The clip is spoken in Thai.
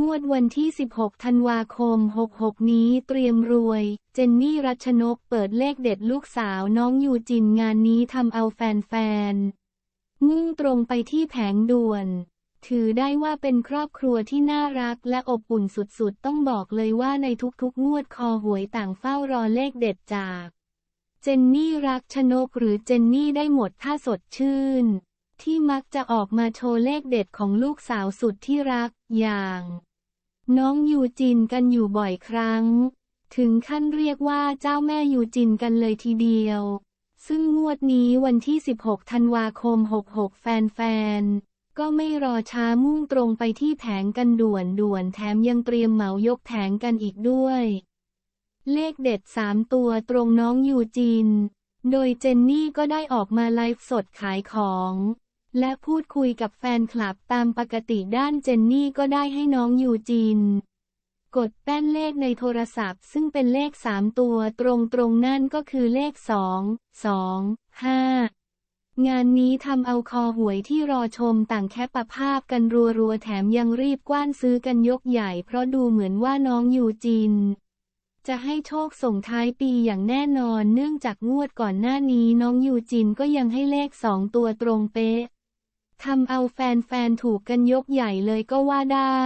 งวดวันที่ 16 ธันวาคม 66 นี้เตรียมรวย เจนนี่รัชนกเปิดเลขเด็ดลูกสาวน้องยูจินงานนี้ทำเอาแฟนๆมุ่งตรงไปที่แผงด่วน ถือได้ว่าเป็นครอบครัวที่น่ารักและอบอุ่นสุดๆ ต้องบอกเลยว่าในทุกๆ งวดคอหวยต่างเฝ้ารอเลขเด็ดจาก เจนนี่รักชนกหรือเจนนี่ได้หมดถ้าสดชื่น ที่มักจะออกมาโชว์เลขเด็ดของลูกสาวสุดที่รัก อย่าง น้องยูจินกันอยู่บ่อยครั้ง ถึงขั้นเรียกว่าเจ้าแม่ยูจินกันเลยทีเดียว ซึ่งงวดนี้วันที่ 16 ธันวาคม 66 แฟนๆ ก็ไม่รอช้ามุ่งตรงไปที่แผงกันด่วนด่วนๆแถมยังเตรียมเหมายกแผงกันอีกด้วย เลขเด็ด 3 ตัวตรงน้องยูจินโดยเจนนี่ก็ได้ออกมาไลฟ์สดขายของ และพูดคุยกับแฟนคลับตามปกติด้านเจนนี่ก็ได้ให้น้องยูจิน กดแป้นเลขในโทรศัพท์ ซึ่งเป็นเลข3ตัวตรงตรงนั่นก็คือเลข2 2 5งานนี้ทำเอาคอหวยที่รอชมต่างแคปภาพกันรัวๆ แถมยังรีบกว้านซื้อกันยกใหญ่ เพราะดูเหมือนว่าน้องยูจิน จะให้โชคส่งท้ายปีอย่างแน่นอนเนื่องจากงวดก่อนหน้านี้น้องยูจินก็ยังให้เลขสองตัวตรงเป๊ะ ทำเอาแฟนๆถูกกันยกใหญ่เลยก็ว่าได้